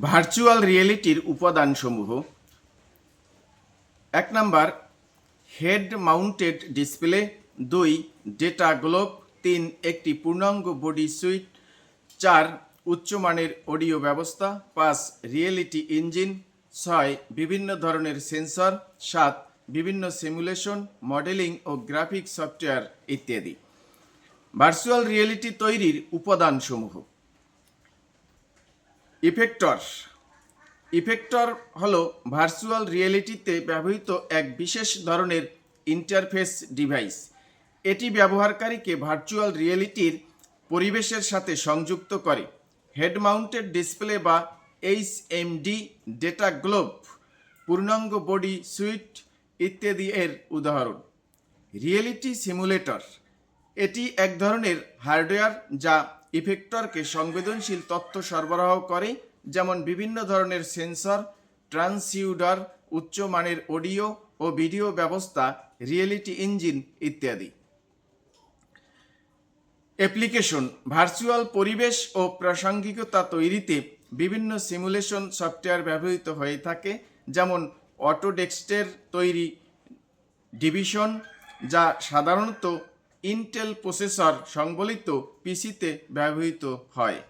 Virtual রিয়েলিটির উপাদানসমূহ। এক number, head mounted display. দুই, ডেটা গ্লোব। তিন, একটি পূর্ণাঙ্গ বডি সুইট চার, উচ্চমানের অডিও ব্যবস্থা। পাঁচ, রিয়েলিটি ইঞ্জিন। ছয়, বিভিন্ন ধরনের সেন্সর। সাত, বিভিন্ন সিমুলেশন, মডেলিং ও গ্রাফিক সফটওয়্যার ইত্যাদি। ভার্চুয়াল রিয়েলিটি তৈরির উপাদানসমূহ। ইফেক্টর। ইফেক্টর হলো ভার্চুয়াল রিয়েলিটিতে ব্যবহৃত এক বিশেষ ধরনের ইন্টারফেস ডিভাইস। এটি ব্যবহারকারীকে ভার্চুয়াল রিয়েলিটির পরিবেশের সাথে সংযুক্ত করে। হেড মাউন্টেড ডিসপ্লে বা এইচএমডি ডেটা গ্লোব, পূর্ণাঙ্গ বডি সুইট ইত্যাদি এর উদাহরণ। Reality simulator. এটি এক ধরনের হার্ডওয়্যার যা ইফেক্টরকে সংবেদনশীল তথ্য সরবরাহ করে, যেমন বিভিন্ন ধরনের সেন্সর, ট্রান্সিউডার উচ্চমানের অডিও ও ভিডিও ব্যবস্থা, রিয়েলিটি ইঞ্জিন ইত্যাদি। অ্যাপ্লিকেশন, ভার্চুয়াল পরিবেশ ও প্রাসঙ্গিকতা তৈরিতে বিভিন্ন সিমুলেশন সফটওয়্যার ব্যবহৃত হয়ে থাকে, যেমন অটোডেক্সটের তৈরি ডিভিশন, যা সাধারণত ইন্টেল প্রসেসর সংবলিত পিসিতে ব্যবহৃত হয়।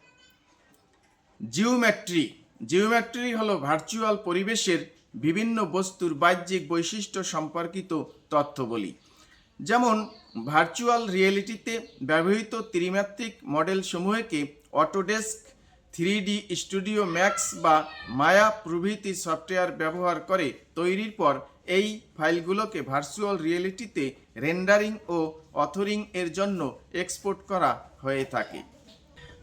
জিওমেট্রি জিওমেট্রি হলো ভার্চুয়াল পরিবেশের বিভিন্ন বস্তুর বাহ্যিক বৈশিষ্ট্য সম্পর্কিত তথ্যবলী। যেমন ভার্চুয়াল রিয়েলিটিতে ব্যবহৃত ত্রিমাত্রিক মডেল সমূহকে Autodesk three D studio max বা মায়া প্রভৃতি সফটওয়্যার ব্যবহার করে তৈরির পর এই ফাইলগুলোকে ভার্চুয়াল রিয়েলিটিতে রেন্ডারিং ও অথরিং এর জন্য এক্সপোর্ট করা হয়ে থাকে।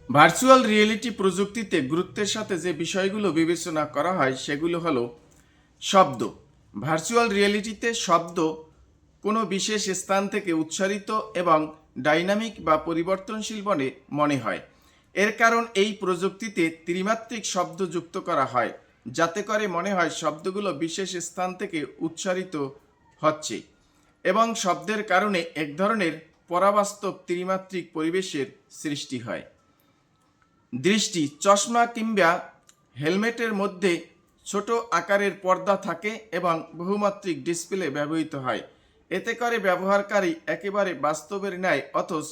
ভার্চুয়াল রিয়েলিটি প্রযুক্তিতে গুরুত্বের সাথে যে বিষয়গুলো বিবেচনা করা হয় সেগুলো হলো শব্দ। ভার্চুয়াল রিয়েলিটিতে শব্দ কোনো বিশেষ স্থান থেকে উচ্চারিত এবং ডাইনামিক বা পরিবর্তনশীল বলে মনে হয়। এর কারণ এই প্রযুক্তিতে ত্রিমাত্রিক শব্দ যুক্ত করা হয়। যাতে করে মনে হয় শব্দগুলো বিশেষ স্থান থেকে উচ্চারিত হচ্ছে এবং শব্দের কারণে এক ধরনের পরাবাস্তব ত্রিমাত্রিক পরিবেশের সৃষ্টি হয়। দৃষ্টি, চশমা কিংবা হেলমেটের মধ্যে ছোট আকারের পর্দা থাকে এবং বহুমাত্রিক ডিসপ্লে ব্যবহৃত হয়। এতে করে ব্যবহারকারী একেবারে বাস্তবের ন্যায় অথচ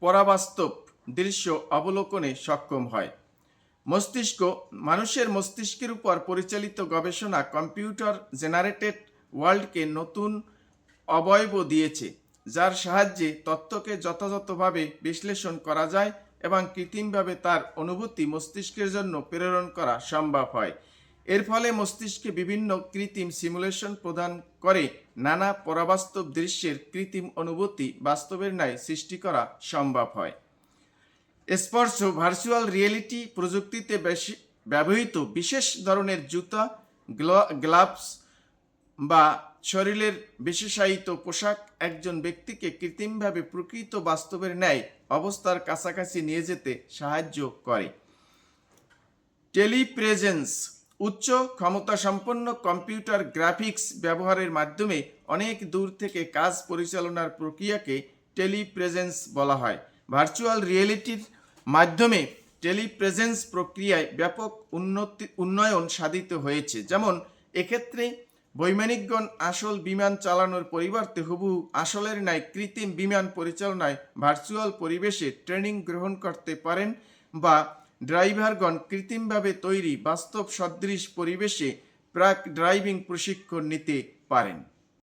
পরাবাস্তব দৃশ্য অবলোকনে সক্ষম হয়। মস্তিষ্ক মানুষের মস্তিষ্কের উপর পরিচালিত গবেষণা কম্পিউটার জেনারেটেড ওয়ার্ল্ডকে নতুন অবয়ব দিয়েছে, যার সাহায্যে তত্ত্বকে যথাযথভাবে বিশ্লেষণ করা যায় এবং কৃত্রিমভাবে তার অনুভূতি মস্তিষ্কের জন্য প্রেরণ করা সম্ভব হয়। এর ফলে মস্তিষ্কে বিভিন্ন কৃত্রিম সিমুলেশন প্রদান করে নানা পরাবাস্তব দৃশ্যের কৃত্রিম অনুভূতি বাস্তবের ন্যায় সৃষ্টি করা সম্ভব হয়। স্পর্শ ভার্চুয়াল রিয়েলিটি প্রযুক্তিতে বেশি ব্যবহৃত বিশেষ ধরনের জুতা গ্লাভস বা শরীরের বিশেষায়িত পোশাক একজন ব্যক্তিকে কৃত্রিমভাবে প্রকৃত বাস্তবের ন্যায় অবস্থার কাছাকাছি নিয়ে যেতে সাহায্য করে। টেলিপ্রেজেন্স, উচ্চ ক্ষমতা সম্পন্ন কম্পিউটার গ্রাফিক্স ব্যবহারের মাধ্যমে অনেক দূর থেকে কাজ পরিচালনার প্রক্রিয়াকে টেলিপ্রেজেন্স বলা হয়। ভার্চুয়াল রিয়েলিটির মাধ্যমে টেলিপ্রেজেন্স প্রক্রিয়ায় ব্যাপক উন্নতি, উন্নয়ন সাধিত হয়েছে। যেমন, এক্ষেত্রে বৈমানিকগণ আসল বিমান চালানোর পরিবর্তে হুবহু আসলের ন্যায় কৃত্রিম বিমান পরিচালনায় ভার্চুয়াল পরিবেশে ট্রেনিং গ্রহণ করতে পারেন বা ড্রাইভারগণ কৃত্রিমভাবে তৈরি বাস্তব সদৃশ পরিবেশে প্রাক ড্রাইভিং প্রশিক্ষণ নিতে পারেন।